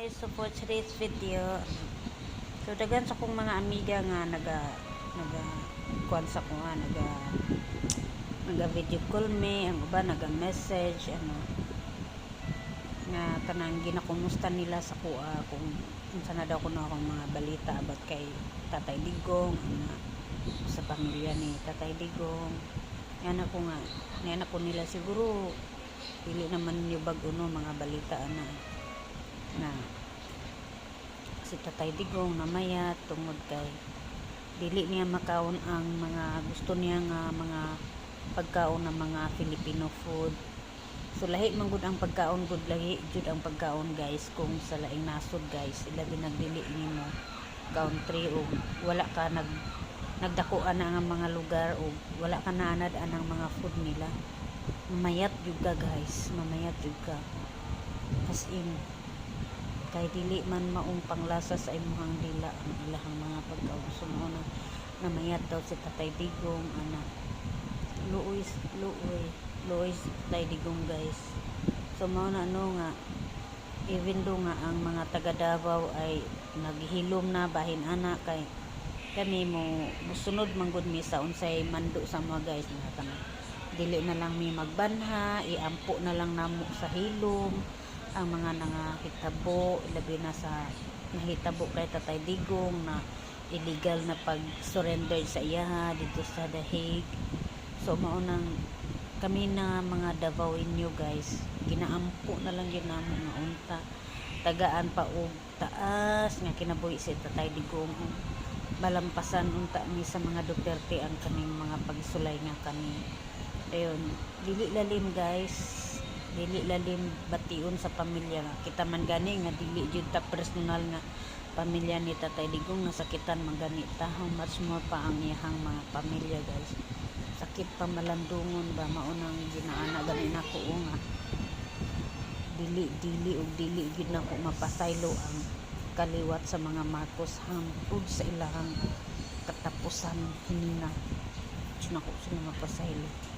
guys, so for today's video, so dagan sa kong mga amiga nga naga naga kuan sa ko nga naga naga video call me, ang uba naga message ano nga kanang ginakumusta nila sa kuha kung unsa na daw ko na akong mga balita about kay Tatay Digong ano, sa pamilya ni Tatay Digong. Yan ako nga yan ako nila siguro dili naman niyo bag uno mga balita na na. Si Tatay Digong namaya tungod kay dili niya makaon ang mga gusto niya nga mga pagkaon ng mga Filipino food. So lahi man gud ang pagkaon gud lahi jud ang pagkaon guys kung sa laing nasod guys. Ilabi nagdili nimo. Country o wala ka nag nagdakuan na ang mga lugar o wala ka naanad ang mga food nila. Mamayat jud ka guys. Mamayat jud ka. As in kay dili man maong panglasa sa imuhang dila ang ilahang mga pagkaon so mo na namayat daw si Tatay Digong ana. Luoy luoy si Tatay Digong guys. So mo na ano nga even do nga ang mga taga Davao ay naghilom na bahin ana kay kami mo musunod manggod mi sa unsay mando sa mga guys kami dili na lang mi magbanha iampo na lang namo sa hilom ang mga nangahitabo ilabi na sa nahitabo kay Tatay Digong na illegal na pag surrender sa iya dito sa Hague. So maunang kami na mga Davaoinyo guys. Ginaampo na lang yun namo nga unta. Tagaan pa og taas nga kinabuhi si Tatay Digong. Balampasan unta ni sa mga Duterte ang kaning mga pagsulay nga kani ayun dili lalim guys dili lalim bation sa pamilya nga. Kita man gani nga dili jud ta personal nga pamilya ni Tatay Digong nasakitan man gani. Ta how much more pa ang iyang mga pamilya guys? Sakit pa malandungon ba? Maunang ginaana gani nako o nga. Dili dili ug dili gid nako mapasaylo ang kaliwat sa mga Marcos. Hangtod sa ilahang katapusan hinina nako sila mapasaylo